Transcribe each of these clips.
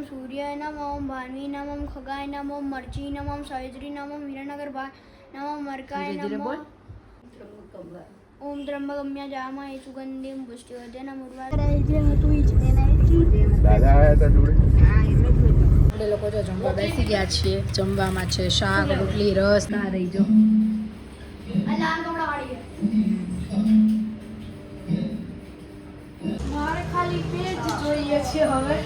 ઓમ સૂર્ય નમ ઓમ ભાન્વી નમ ઓમ ખગાય નમ ઓમ મરચી નમ ઓમ સાવિત્રી નમ ઓમ હિરણનગર ભા નમ ઓમ મરકાય નમ ઓમ ત્રંબગમ્ય જામા એ સુગંધિમ પુષ્ટિવર્ધન મુર્વા દાદા આયા હતા જોડે? આપણે લોકો જો જમવા બેસી ગયા છીએ જમવામાં છે શાક રોટલી રસ ના રહી જો. મારે ખાલી પેજ જોઈએ છે હવે.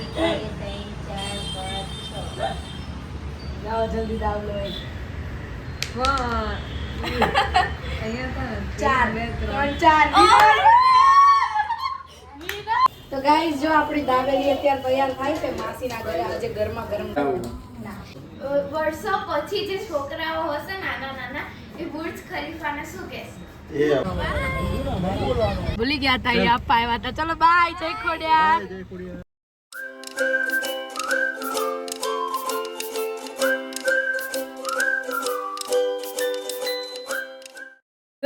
જલ્દી દાવ લો એક ચાર. ચાર. તો ગાઈઝ જો આપણી દાબેલી અત્યારે તૈયાર થાય છે માસીના ઘરે આજે ગરમા ગરમ. વર્ષો પછી જે છોકરાઓ હશે નાના નાના એ બુર્જ ખલીફાને શું કહેશે? ભૂલી ગયા હતા એ આપવા આવ્યા હતા ચલો બાય જય ખોડિયા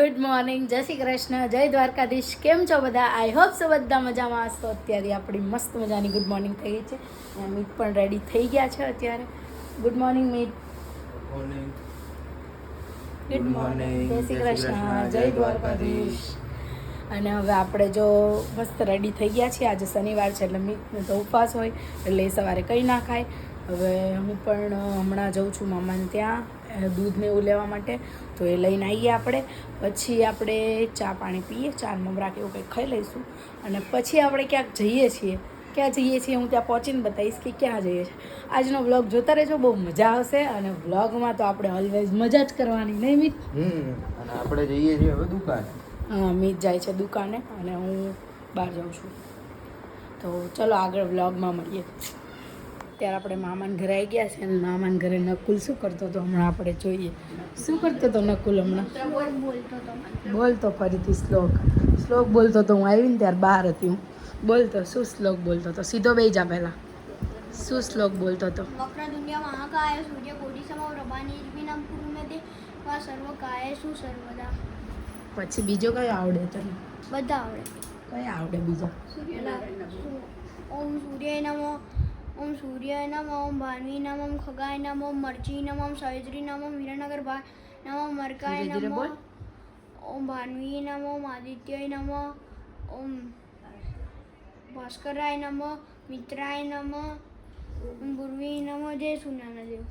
ગુડ મોર્નિંગ જય શ્રી કૃષ્ણ જય દ્વારકાધીશ કેમ છો બધા? આઈ હોપ સો બધા મજામાં હશો. અત્યારે આપણી મસ્ત મજાની ગુડ મોર્નિંગ થઈ ગઈ છે. અને મીટ પણ રેડી થઈ ગયા છે અત્યારે. Good morning Meet. Good morning જય શ્રી કૃષ્ણ જય દ્વારકાધીશ. અને હવે આપણે જો મસ્ત રેડી થઈ ગયા છીએ. આજે શનિવાર છે એટલે મીટને તો ઉપવાસ હોય એટલે એ સવારે કંઈ ના ખાય. હવે હું પણ હમણાં જઉં છું મામાને ત્યાં. અ, દૂધ એવું લેવા માટે તો એ લઈને આવીએ આપણે. પછી આપણે ચા પાણી પીએ ચાર મમરા કે એવું કંઈક ખાઈ લઈશું. અને પછી આપણે ક્યાંક જઈએ છીએ. ક્યાં જઈએ છીએ હું ત્યાં પહોંચીને બતાવીશ કે ક્યાં જઈએ છીએ. આજનો વ્લોગ જોતા રહેજો બહુ મજા આવશે. અને વ્લોગમાં તો આપણે ઓલવેઝ મજા જ કરવાની નહીં મિત? અને આપણે જઈએ છીએ હવે દુકાન. હા મીત જાય છે દુકાને અને હું બહાર જાઉં છું. તો ચલો આગળ વ્લોગમાં મળીએ. ત્યારે આપણે મામાને ઘરે આવી ગયા છે અને મામાને ઘરે નકુલ શું કરતો હતો હમણાં આપણે જોઈએ. શું કરતો હતો નકુલ હમણાં? બોલતો બોલતો ફરીથી શ્લોક. શ્લોક બોલતો તો હું આવી ને ત્યારે બહાર હતી હું. બોલતો શું શ્લોક બોલતો હતો? સીધો બે જા પહેલાં. શું શ્લોક બોલતો હતો? પછી બીજો કયો આવડે તને? બધા આવડે. કયા આવડે બીજો? ઓમ સૂર્ય નમો. ઓમ સૂર્ય નમ ઓમ ભાનવી નમ ઓમ ખગાય નમ ઓમ મરચી નમ ઓમ સાવિત્રી નમ ઓમ હિરણનગર ભા નમ ઓમ મરકાય નમો. ઓમ ભાનવી નમ ઓમ આદિત્ય નમ ઓમ ભાસ્કરાય નમ મિત્રાય નમ ઓમ ગુરવી નમ જય સુનાનદેવ.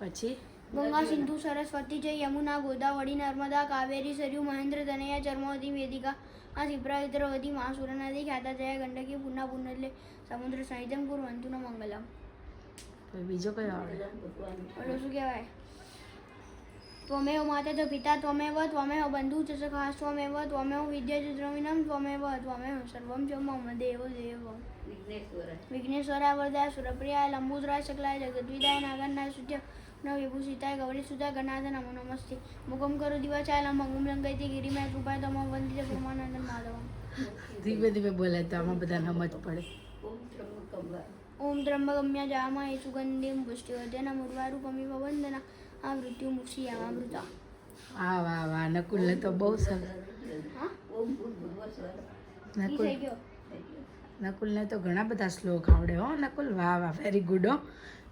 પછી? ગંગા સિંધુ સરસ્વતી જય યમુના ગોદાવરી નર્મદા કાવેરી સરયુ મહેન્દ્ર તનયા ચર્મવતી વેદિકા આ શિપ્રાવિદ્રવતી મહાસુર નદી ખ્યાતા જયા ગંડકી પૂર્ણા એટલે સમુદ્ર સહિતમ કુર્વંતુ ન મંગલમ. બીજો કયો આવડે ઓલું શું કહેવાય? ત્વમેવ માતા તો પિતા ત્વમેવ ત્વમેવ બંધુ ચ સખા ત્વમેવ ત્વમેવ વિદ્યા ચ દ્રવિણમ ત્વમેવ ત્વમેવ સર્વમ ચ મમ દેવ દેવ. વિઘ્નેશ્વરા. વરદાય સુરપ્રિયાય લંબુદ્રાય શકલાય જગદ્વિદાય નાગન્નાય સુત્ય વિભૂષિતાય ગૌરી સુતાય ગણાધ નમો નમસ્તે મુખમ કરો દિવાચાય લંબંગુમ લંકૈતી ગિરિમાય કૃપાય તમ વંદિત બ્રહ્માનંદ માધવમ ધીમે ધીમે બોલે તો આમાં બધા સમજ પડે. ઓમ ત્રંબગમ્યા જામા એ સુગંધિમ પુષ્ટિવર્ધન મુર્વારૂપમિવ વંદના. આ મૃત્યુ મુક્ષિયામૃતા વાહ વાહ વાહ નકુલ તો બહુ સરસ. હા? ઓમ નકુલ થઈ ગયો? નકુલને તો ઘણા બધા શ્લોક આવડે હો નકુલ. વાહ વાહ વેરી ગુડ હો.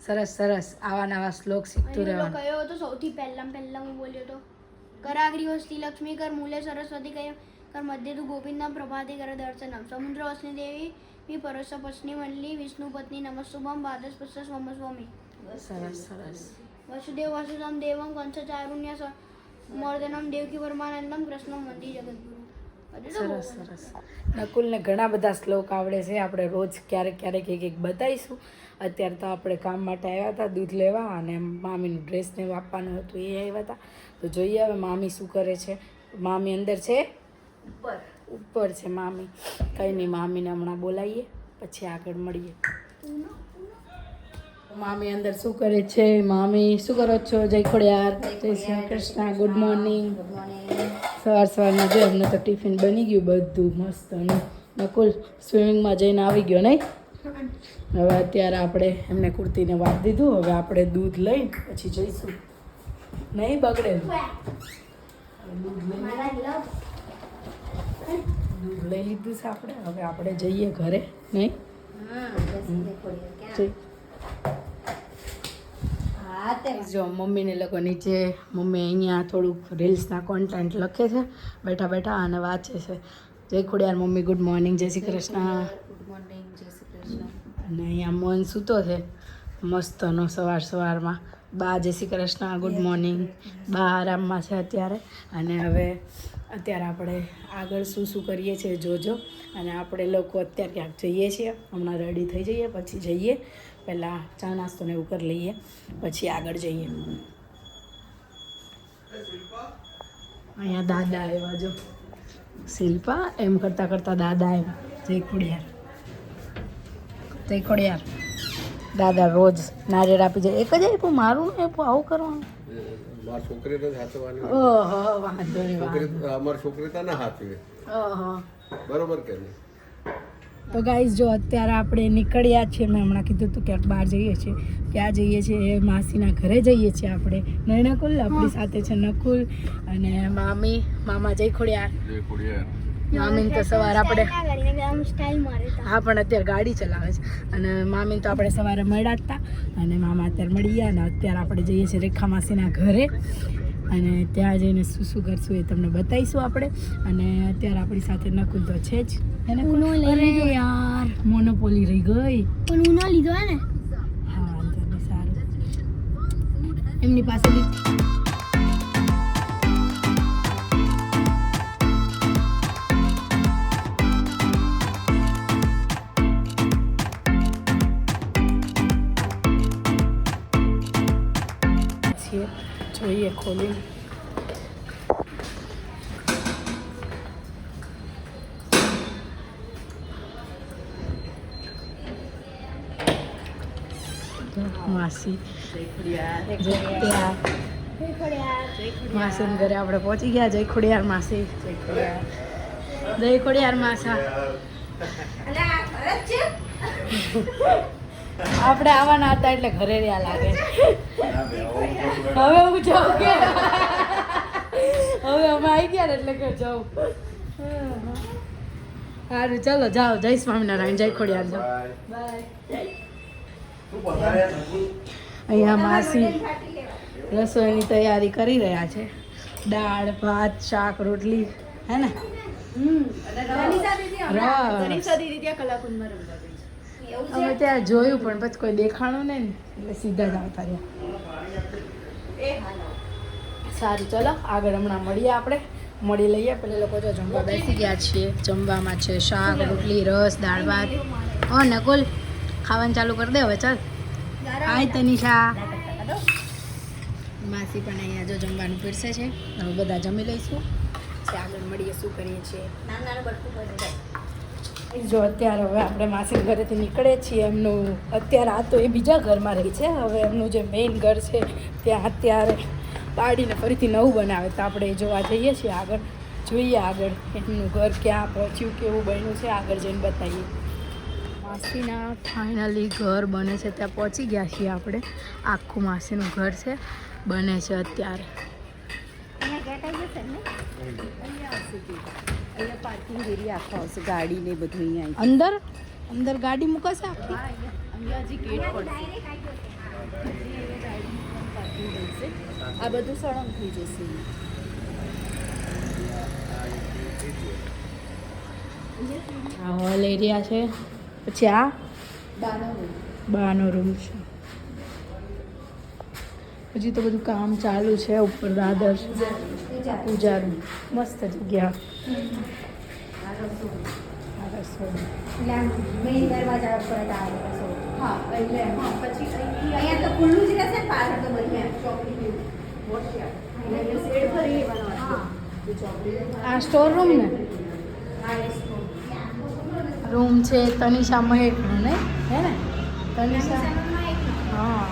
સરસ સરસ. આવા નવા શ્લોક શીખતું રહેવાનું. કયો હતો? સૌથી પહેલા પહેલા હું બોલ્યો તો કરાગરી વસ્તી લક્ષ્મી કર મૂલે સરસ્વતી કયો કર મધ્ય તું ગોવિંદમ પ્રભાતી કર દર્શનમ સમુદ્ર વસની દેવી મી પરસ પત્ની મલ્લી વિષ્ણુ પત્ની નમસ્તુભમ બાદસ પશ્ચ સ્વમ સ્વામી. સરસ સરસ. વસુદેવ વસુદમ દેવમ કંસ ચારુણ્ય સ- મર્દનમ દેવકી પરમાનંદમ કૃષ્ણ મંદિર જગદગુરુ સરસ સરસ. નકુલને ઘણા બધા શ્લોક આવડે છે. આપણે રોજ ક્યારેક ક્યારેક એક એક બતાવીશું. અત્યારે તો આપણે કામ માટે આવ્યા હતા દૂધ લેવા અને મામીનું ડ્રેસને આપવાનું હતું એ આવ્યા હતા. તો જોઈએ હવે મામી શું કરે છે. મામી અંદર છે? ઉપર. ઉપર છે મામી. કંઈ નહીં મામીને હમણાં બોલાવીએ પછી આગળ મળીએ. મામી અંદર શું કરે છે? મામી શું કરો છો? જય ખોડિયાર. જય શ્રી કૃષ્ણ. ગુડ મોર્નિંગ સવાર સવારમાં જો એમને તો ટિફિન બની ગયું બધું મસ્ત અને નકુલ સ્વિમિંગમાં જઈને આવી ગયો નહીં? હવે અત્યારે આપણે એમને કુર્તીને વાપ દીધું હવે આપણે દૂધ લઈ પછી જઈશું. નહીં બગડે દૂધ લઈ દૂધ લઈ લીધું છે આપણે. હવે આપણે જઈએ ઘરે નહીં? જય. જો મમ્મીને લોકો નીચે. મમ્મી અહીંયા થોડુંક રીલ્સના કોન્ટેન્ટ લખે છે બેઠા બેઠા અને વાંચે છે. જય ખોડિયાર મમ્મી ગુડ મોર્નિંગ જય શ્રી કૃષ્ણ. અને અહીંયા મોહન સૂતો છે મસ્તનો સવાર સવારમાં. બા જય શ્રી કૃષ્ણ ગુડ મોર્નિંગ બા આરામમાં છે અત્યારે. અને હવે અત્યારે આપણે આગળ શું શું કરીએ છીએ જોજો. અને આપણે લોકો અત્યારે ક્યાંક જઈએ છીએ. હમણાં રેડી થઈ જઈએ પછી જઈએ. પહેલાં ચા નાસ્તો ને એવું કરી લઈએ પછી આગળ જઈએ. અહીંયા દાદા આવ્યા જો. શિલ્પા એમ કરતાં કરતાં દાદા આવ્યા. જય ખોડિયાર જય ખોડિયાર દાદા રોજ નારિયેળ આપી જાય. એક જ આપ્યું મારું ને આપ્યું આવું કરવાનું? ઓહો વાંધો નહીં અમારી છોકરી તો ના સાચવે બરોબર કે નહીં? તો ગાઈઝ જો અત્યારે આપણે નીકળ્યા છીએ મેં હમણાં કીધું હતું ક્યાંક બહાર જઈએ છીએ ક્યાં જઈએ છીએ એ માસીના ઘરે જઈએ છીએ આપણે. નહીં નકુલ આપણી સાથે છે નકુલ અને મામી મામા જય ખોડિયાર. મામીન મામીને તો સવારે આપણે. હા પણ અત્યારે ગાડી ચલાવે છે. અને મામી તો આપણે સવારે મળ્યા હતા અને મામા અત્યારે મળી ગયા અને અત્યારે આપણે જઈએ છીએ રેખા માસીના ઘરે. અને ત્યાં જઈને શું શું કરશું એ તમને બતાવીશું આપણે. અને અત્યારે આપણી સાથે નકુલ તો છે જ. એને ઉનો લઈ લીધો. યાર મોનોપોલી રહી ગઈ. પણ ઉનો લીધો ને? હા તો સારું. એમની પાસે બી- જોઈએ ખોલી માસી. માસીના ઘરે આપણે પહોંચી ગયા. જય ખોડિયાર માસી. જય જય ખોડિયાર માસા. આપણે આવવાના હતા એટલે ઘરે રહ્યા લાગે. હવે હું જાઉં કે હવે અમે આવી ગયા એટલે કે જાઉં. સારું ચાલો, જાઓ. જય સ્વામિનારાયણ, જય ખોડિયાર જાઓ અહીંયા માસી રસોઈની તૈયારી કરી રહ્યા છે. દાળ, ભાત, શાક, રોટલી, હે ને. અમે ત્યાં જોયું પણ પછી કોઈ દેખાણું નહીં એટલે સીધા જ આવતા રહ્યા. સારું ચલો આગળ હમણાં મળીએ આપણે. મળી લઈએ. પેલા લોકો જો જમવા બેસી ગયા છીએ જમવામાં છે શાક રોટલી રસ દાળ ભાત. હો નકુલ ખાવાનું ચાલુ કરી દે હવે ચાલ. હાય તનિષા. માસી પણ અહીંયા જો જમવાનું પીરસે છે. હવે બધા જમી લઈશું. આગળ મળીએ શું કરીએ છીએ. જો અત્યારે હવે આપણે માસી ઘરેથી નીકળે છીએ. એમનું અત્યારે આ તો એ બીજા ઘરમાં રહી છે. હવે એમનું જે મેઇન ઘર છે ત્યાં અત્યારે પાડીને ફરીથી નવું બનાવે તો આપણે એ જોવા જઈએ છીએ આગળ જોઈએ આગળ એમનું ઘર ક્યાં પહોંચ્યું કેવું બન્યું છે આગળ જઈને બતાવીએ. માસીના ફાઇનલી ઘર બને છે ત્યાં પહોંચી ગયા છીએ આપણે. આખું માસીનું ઘર છે બને છે અત્યારે. પાર્કિંગ એરિયા આખો આવશે ગાડી બધું અહીંયા અંદર? અંદર ગાડી મૂકાશે આખી? અહીંયા. હજી ગેટ પડશે. ગાડીનું બનશે આ બધું સળંગ થઈ જશે. આ હોલ એરિયા છે. પછી આ? બાનો રૂમ છે. હજી તો બધું કામ ચાલુ છે ઉપર દાદર પૂજા રૂમ મસ્ત જગ્યા. આ રસોડું. મેઇન દરવાજા ઉપર જ આવે પછી અહીંયા તો ખુલ્લું જ રહેશે પાછળ તો બધી એમ ચોકડી જેવું. અહીંયા શેડ ફરી લેવાનો. આ સ્ટોર રૂમ ને? હા, રૂમ છે તનિષા મહેકનો ને? હે ને? તનિષા? હા.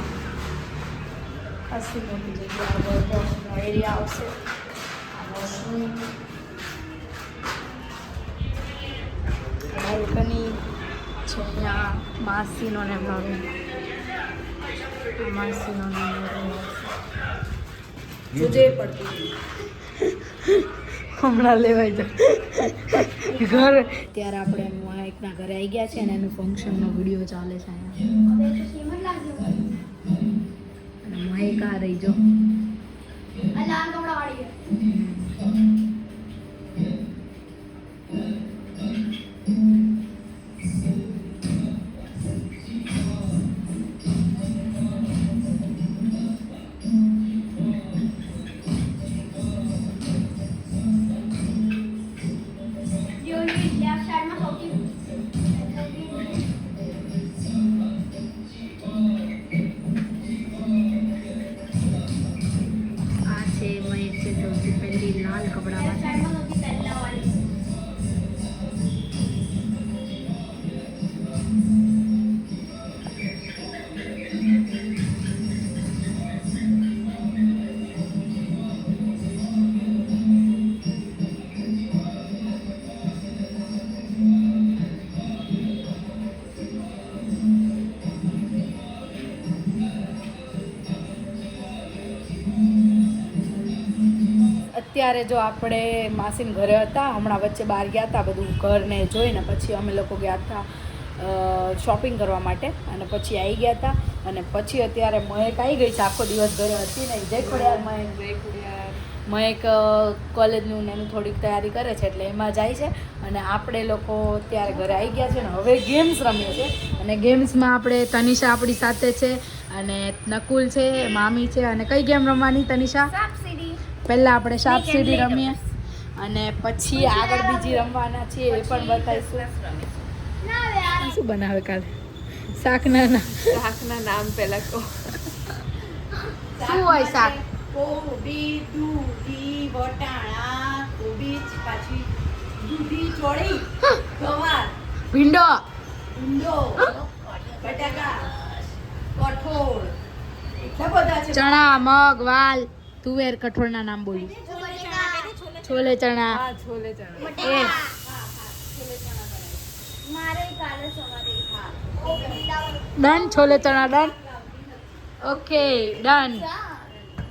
ખાસી મોટી જગ્યા એરિયા આવશે. વોશરૂમ બાલ્કની છે ત્યાં માસીનો ને આ માસીનો ને પડતી. હમણાં લેવાય જાય ઘર. ત્યારે આપણે માઇકના ઘરે આવી ગયા છે અને એનું ફંક્શનનો વીડિયો ચાલે છે અહીંયા. અને માઇક આ રહી જો અત્યારે જો આપણે માસીન ઘરે હતા હમણાં વચ્ચે બહાર ગયા હતા બધું ઘરને જોઈને પછી અમે લોકો ગયા હતા શોપિંગ કરવા માટે અને પછી આવી ગયા હતા અને પછી અત્યારે મહેક આવી ગઈ છે આખો દિવસ ઘરે હતી ને જય ખોડિયાર મહેક મહેક કોલેજનું ને એનું થોડીક તૈયારી કરે છે એટલે એમાં જાય છે અને આપણે લોકો અત્યારે ઘરે આવી ગયા છે ને હવે ગેમ્સ રમીએ છીએ અને ગેમ્સમાં આપણે તનિષા આપણી સાથે છે અને નકુલ છે મામી છે અને કઈ ગેમ રમવાની તનિષા? પહેલા આપણે સાપ સીડી રમીએ અને પછી આગળ બીજી રમવાના છીએ એ પણ બતાવીશું. શું બનાવે કાલે? શાકના નામ. શાકના નામ પહેલાં કહો. શું હોય શાક કોબી દૂધી વટાણા કોબી પાછી દૂધી ચોળી ગવાર. ભીંડો. ભીંડો બટાકા કઠોળ. ચણા મગ વાલ. તુવેર કઠોળના નામ બોલી. છોલે ચણા છોલે ચણા. એ. મારે કાલે સવારે ડન છોલે ચણા ડન. Okay done.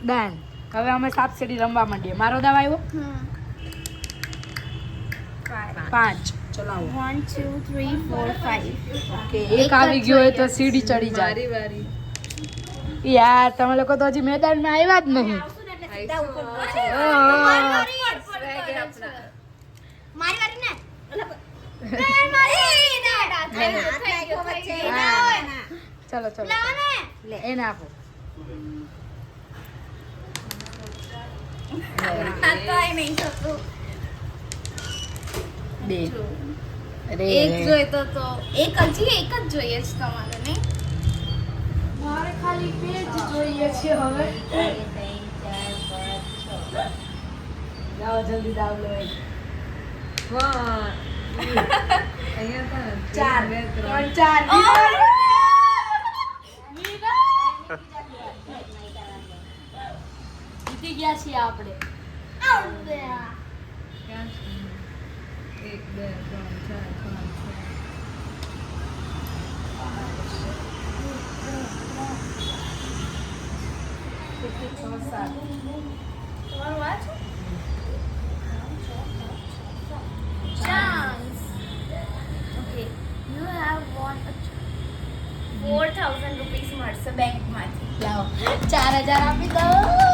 ડન. હવે અમે સાપ સીડી રમવા માંડીએ. મારો દાવ આવ્યો? પાંચ. ચલાવો one two three four five okay એક આવી ગયો હોય તો સીડી ચડી જાય. યાર તમે લોકો તો હજી મેદાનમાં આવ્યા જ નહીં. ચલો ચલો એને આપો બે એક જોઈતો તો એક હજી એક જ જોઈએ છે તમારે નહીં? મારે ખાલી બે જ જોઈએ છે હવે. જાઓ જલ્દી દાવ લો એક. ચાર. ત્રણ ત્રણ ચાર જીતી ગયા છીએ આપણે. એક બે ત્રણ ચાર પાંચ છ. છ સાત. તમારું આ છે chance okay you have won a 4000 rupees મળશે બેંકમાંથી લાવો ચાર હજાર આપી દો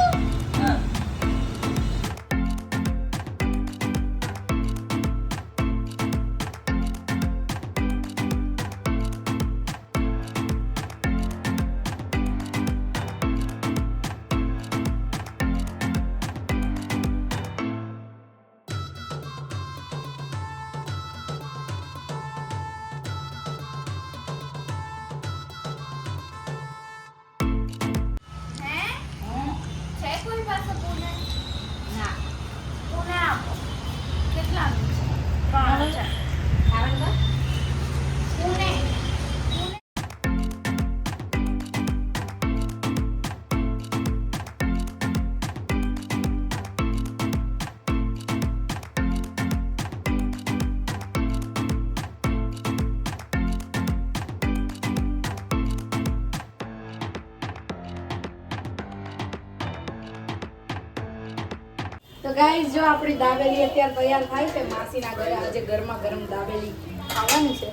તો ગાઈઝ જો આપણી દાબેલી અત્યારે તૈયાર થાય છે, માસીના ઘરે આજે ગરમા ગરમ દાબેલી ખાવાની છે.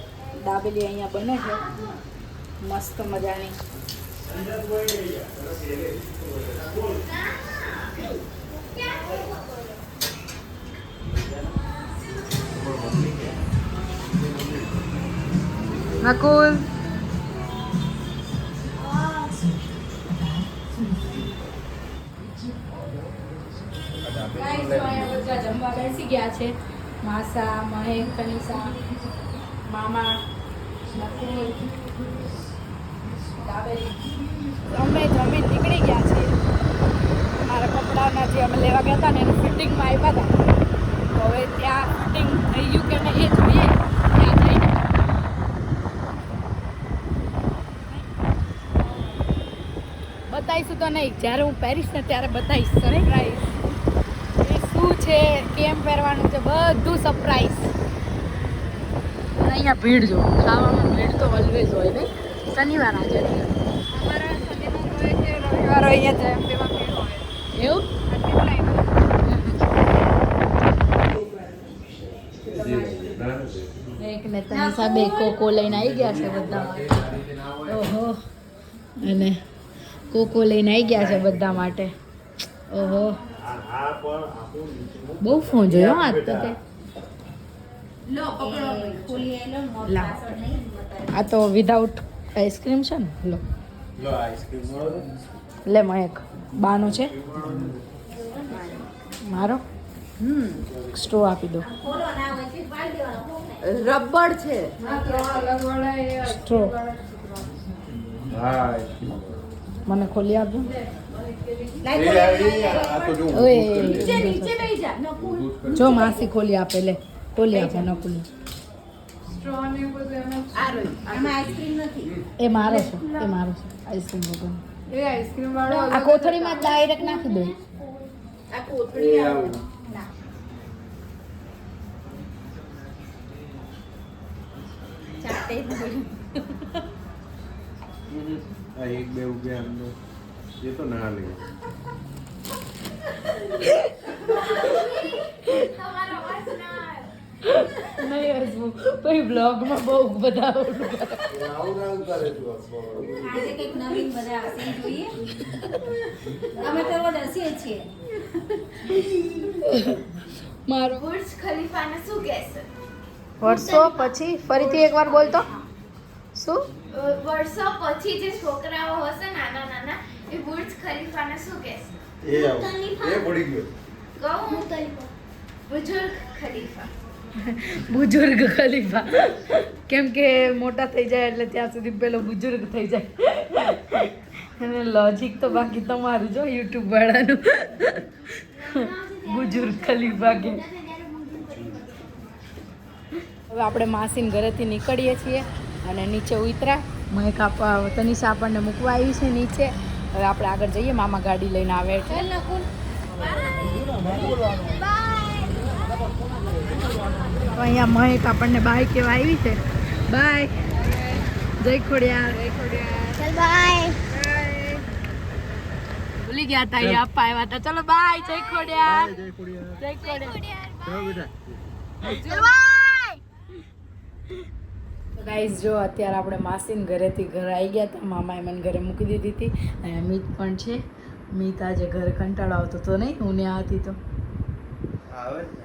દાબેલી અહીંયા બને છે. મસ્ત મજાની. નકુલ બેસી ગયા છે. માસા, મહેક કનિષા મામા અમે જમીન નીકળી ગયા છે મારા કપડાના જે અમે લેવા ગયા હતા ને એનું ફિટિંગમાં આવ્યા હતા. તો હવે ત્યાં ફિટિંગ થઈ ગયું કે નહીં એ જોઈએ. બતાવીશું તો નહીં. જ્યારે હું પહેરીશ ને ત્યારે બતાવીશ. સરપ્રાઈઝ. છે કેમ પહેરવાનું છે બધું સરપ્રાઈઝ અહીંયા ભીડ જો ખાવામાં ભીડ તો ઓલવેઝ હોય ને? શનિવાર આજે. અમારા શનિવાર હોય કે રવિવાર હોય અહીંયા જયંતીમાં ભીડ હોય. એવું? એક ને તની હિસાબે કોકો લઈને આવી ગયા છે બધા માટે ઓહો. અને કોકો લઈને આવી ગયા છે બધા માટે. ઓહો. બહુ ફોન જોયો આ તો લો પકડો. લો. આ તો વિધાઉટ આઈસ્ક્રીમ છે ને? લો. લો આઈસ્ક્રીમ લે મયક બાનો છે. મારો? હમ. સ્ટ્રો આપી દો. રબડ છે. સ્ટ્રો મને ખોલી આપજો. જો માસી ખોલી આપે લે. ખોલી આપે નકુલી. આઈસ્ક્રીમ એ મારો છે એ મારો છે આઈસ્ક્રીમ વગર આ કોથળીમાં ડાયરેક્ટ નાખી દે. આ કોથળી આવું. ના. ચાટે. આ એક બે ઉગે અંદર. એ तो नहा લે નહીં હસવું પછી બ્લોગમાં બહુ બધા આજે કંઈક નવીન જોઈએ. અમે તો રોજ હસીએ છીએ. મારો. બુર્જ ખલીફાને શું કહેશે? વર્ષો પછી ફરીથી એકવાર બોલતો? શું? વર્ષો પછી જે છોકરાઓ હશે નાના નાના એ બુર્જ ખલીફાને શું કહેશે એ એ પડી ગયો. કહું બુજુર્ગ ખલીફા. બુજુર્ગ ખલીફા. કેમ કે મોટા થઈ જાય એટલે ત્યાં સુધી પેલો બુજુર્ગ થઈ જાય. અને લોજિક તો બાકી તમારું જો યુટ્યુબ વાળાનું. બુજુર્ગ ખલીફા કે. હવે આપણે માસીન ઘરેથી નીકળીએ છીએ અને નીચે ઉતરા. મહેક આપવા તનિષા આપણને મૂકવા આવી છે નીચે. હવે આપણે આગળ જઈએ મામા ગાડી લઈને આવે એટલે તો અહીંયા મહેક આપણને બાય કેવા આવી છે. બાય. જય ખોડિયાર. જય ખોડિયાર. બાય. ભૂલી ગયા હતા અહીંયા આપવા આવ્યા હતા ચલો બાય જય ખોડિયાર. જય ખોડિયાર. ગાઈઝ જો અત્યારે આપણે માસીને ઘરેથી ઘરે આવી ગયા હતા, મામાએ મને ઘરે મૂકી દીધી હતી. અને મીત પણ છે. મિત આજે ઘરે કંટાળો આવતો તો નહીં? હું ત્યાં હતી તો. આવે ને.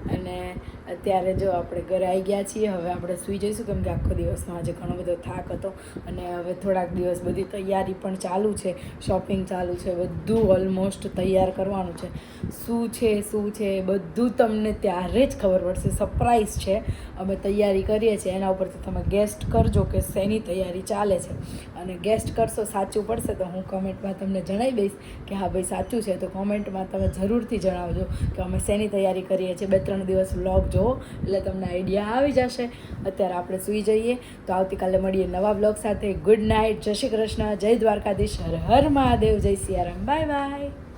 અને અત્યારે જો આપણે ઘરે આવી ગયા છીએ, હવે આપણે સૂઈ જઈશું, કેમ કે આખો દિવસનો આજે ઘણો બધો થાક હતો. અને હવે થોડાક દિવસ બધી તૈયારી પણ ચાલુ છે, શોપિંગ ચાલુ છે, બધું ઓલમોસ્ટ તૈયાર કરવાનું છે. શું છે શું છે બધું તમને ત્યારે જ ખબર પડશે. સરપ્રાઈઝ છે. અમે તૈયારી કરીએ છીએ. એના ઉપરથી તમે ગેસ્ટ કરજો કે શેની તૈયારી ચાલે છે. અને ગેસ્ટ કરશો, સાચું પડશે તો હું કોમેન્ટમાં તમને જણાવી દઈશ કે હા ભાઈ, સાચું છે. તો કોમેન્ટમાં તમે જરૂરથી જણાવજો કે અમે શેની તૈયારી કરીએ છીએ. બે ત્રણ દિવસ વ્લોગ જોવો, એટલે તમને આઈડિયા આવી જશે. અત્યારે આપણે સૂઈ જઈએ. તો આવતીકાલે મળીએ નવા બ્લોગ સાથે. ગુડ નાઇટ જય શ્રી કૃષ્ણ. જય દ્વારકાધીશ. હર હર મહાદેવ. જય સિયારામ. Bye bye